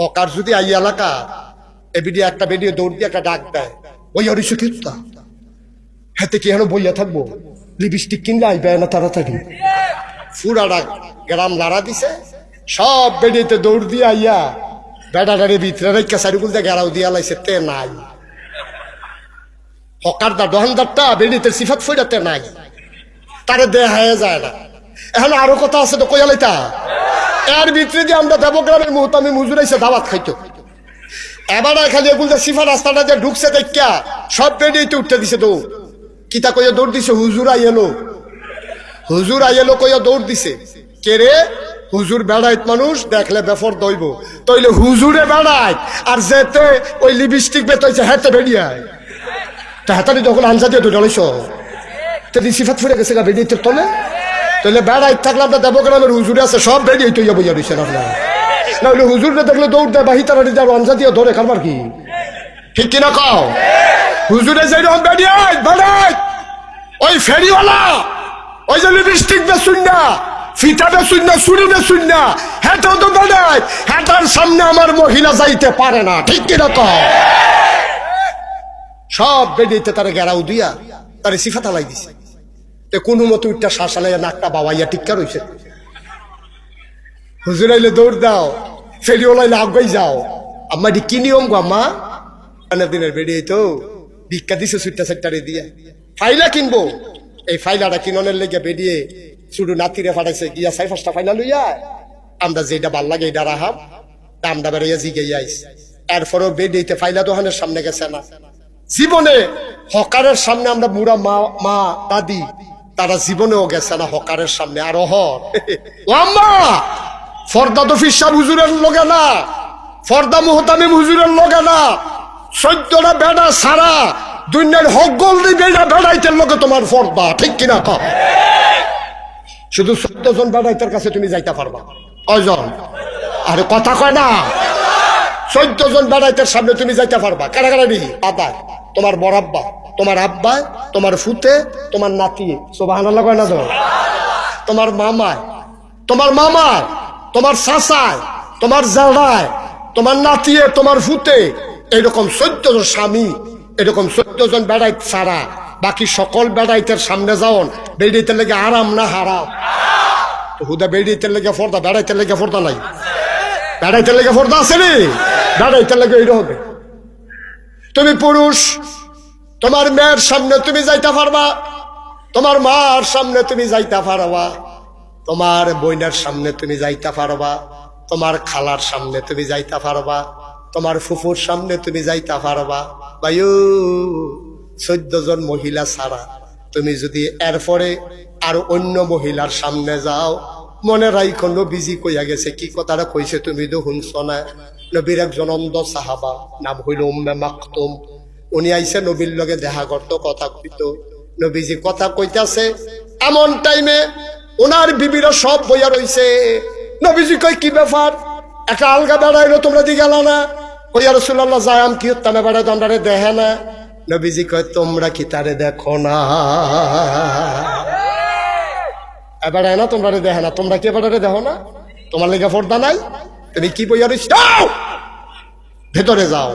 Hawker যদি I এলাকা এ BD একটা বেরিয়ে দৌড় দিয়ে একটা ডাক দেয়, ওই অরিশ কিত্তা হাতে কি এখনও বইয়া থাকব? লিপস্টিক কিনলে আইবে না তাড়াতাড়ি? ফুরাটা গ্রাম লাড়া দিছে। সব বেরিয়েতে দৌড় দিয়ে আইয়া বেড়াটারে ভিতরে রেখা সারিগুল দিয়ে গেরাও দিয়া লাইছে তে নাই। হকারদা দোকানদারটা বেরিয়েতে সিফাত ফুরাতে নাই। তারে দেহা যায় না। এখন আরও কথা আছে তো কয়ালাইতা এর ভিতরে দিয়ে আমরা দেবগ্রামের মুহূর্ত আমি মুজুরাইছে দাওয়াত খাইতো। এবার খালি এগুলো যে সিফা রাস্তাটা যে ঢুকছে দেখা সব বেরিয়েতে উঠতে দিছে তো। কিতা কইয়া দৌড় দিছে? হুজুর আইয়েলো হুজুর আইয়েলো কইয়া দৌড় দিছে। কে রে? হুজুর বেড়াইত মানুষ, দেখলে বেফর দইব তইলে হুজুরে বেড়াইত, আর যেতে ওই লিপস্টিক বেতইছে হেতে বেরিয়ায় তা হেতানি যখন আনসা দিয়ে তো জলেছ তেদি সিফাত ফুরে গেছে গা বেরিয়ে তলে? তাহলে বেড়াইত থাকলে আপনার দেবগ্রামের হুজুরে আছে, সব বেরিয়ে তৈয়া বইয়া রয়েছেন আপনার। না হলে হুজুরে দেখলে দৌড় দেয়, বাহি তারা দিয়ে আনসা দিয়ে ধরে, কারবার কি? ঠিক কিনা কও? হুজুরে যাই রকম বেরিয়ে বেড়াই ওই ফেরিওয়ালা, ওই যে লিপস্টিক বেসুন না ফিতা বেসুন না সুরি বেসুন না হ্যাঁটাও তো বেড়াই হ্যাঁটার সামনে আমার মহিলা যাইতে পারে না, ঠিক কিনা কও? সব বেডিতে তারা গেরাও দিয়া, তারে সিফাতা লাই দিছে। তে কোনো মতো উঠটা শ্বাস আলাইয়া নাকটা বাবাইয়া টিক্কা রইছে। হুজুর আইলে দৌড় দাও ফেরিও লাইলে আগাই যাও। আম্মা, এটি কি নিয়ম গো আম্মা? দিনের বেরিয়ে তো, ভিক্ষা দিছে সুট্টা সেক্টারে দিয়ে। ফাইলা কিনবো? এই ফাইলাটা কিননের লেগে বেরিয়ে শুধু নাতিরে ফাটাইছে, গিয়া সাই ফার্স্টটা ফাইলা লইয়া, আমরা যেটা ভালো লাগে এটা রাহাম, দামটা বেড়াইয়া জিগে আইস এরপরও বেরিয়েতে ফাইলা দোকানের সামনে গেছে না। জীবনে হকারের সামনে আমরা বুড়া মা মা, দাদি তারা জীবনেও গেছে না হকারের সামনে, আর অহর। আম্মা, ফর্দা তো ফিসাব হুজুরের লগে না, ফর্দা মুহতামিম হুজুরের লগে না, চোদ্দটা বেড়া সারা দুনিয়ার হকগল দি বেড়া বেড়াইতে লগে তোমার ফর্দা, ঠিক কিনা কম শুধু চোদ্দ জন বেড়াইতের কাছে তুমি যাইতে পারবা। কয়জন? আরে কথা কয় না। চোদ্দ জন বেড়াইতের সামনে তুমি যাইতে পারবা। কারা কারা দিহি আদা তোমার বড় আব্বা, তোমার আব্বা, তোমার ফুতে, তোমার নাতি। সোবাহান কয় না তোমার মামায় তোমার মামায় তোমার চাচায় তোমার জাড়ায় তোমার নাতিয়ে, তোমার ফুতে। এরকম চোদ্দ জন স্বামী, এরকম চোদ্দ জন বেড়াইত ছাড়া বাকি সকল বেড়াইতের সামনে যাওন বেড়াইতে লেগে আরাম না হারাম? হুদা বেড়াইতে লেগে ফর্দা বেড়াইতে লেগে ফর্দা নাই। বেড়াইতে লেগে ফর্দা আছে রে? বেড়াইতে লেগে এইটা হবে। তুমি পুরুষ, তোমার মেয়ের সামনে তুমি যাইতে পারবা, তোমার মার সামনে তুমি যাইতে পারবা, তোমার বইনের সামনে তুমি যাইতে পারবা, তোমার খালার সামনে তুমি যাইতে পারবা, তোমার ফুফুর সামনে তুমি যাইতে পারবা। বায়ু চোদ্দ জন মহিলা ছাড়া তুমি যদি এরপরে আর অন্য মহিলার সামনে যাও মনে রাইখো নবীজি কইয়া গেছে। কি কথাটা কইছে তুমি তো শুনছ না নবীর একজন সাহাবা নাম হইল উম্মে মাকতুম। উনি আইসে নবীর লগে দেখা করত, কথা কইত। নবীজি কথা কইতাছে, এমন টাইমে ওনার বিবিরা সব বইয়া রইছে নবীজি কই কি ব্যাপার? একটা আলগা বেড়াইলো তোমরা দি গেলা না? কইয়া রসুল্লাহ যায়াম কি তামে বেড়াই তোমরা দেখে না? নবীজি কয়, তোমরা কি তারে দেখো না? এবার না তোমরা দেখে না। তোমরা কি এবারে দেখো না? তোমার লেগে পর্দা নাই? তুমি কি বইয়া রইছ ভেতরে যাও।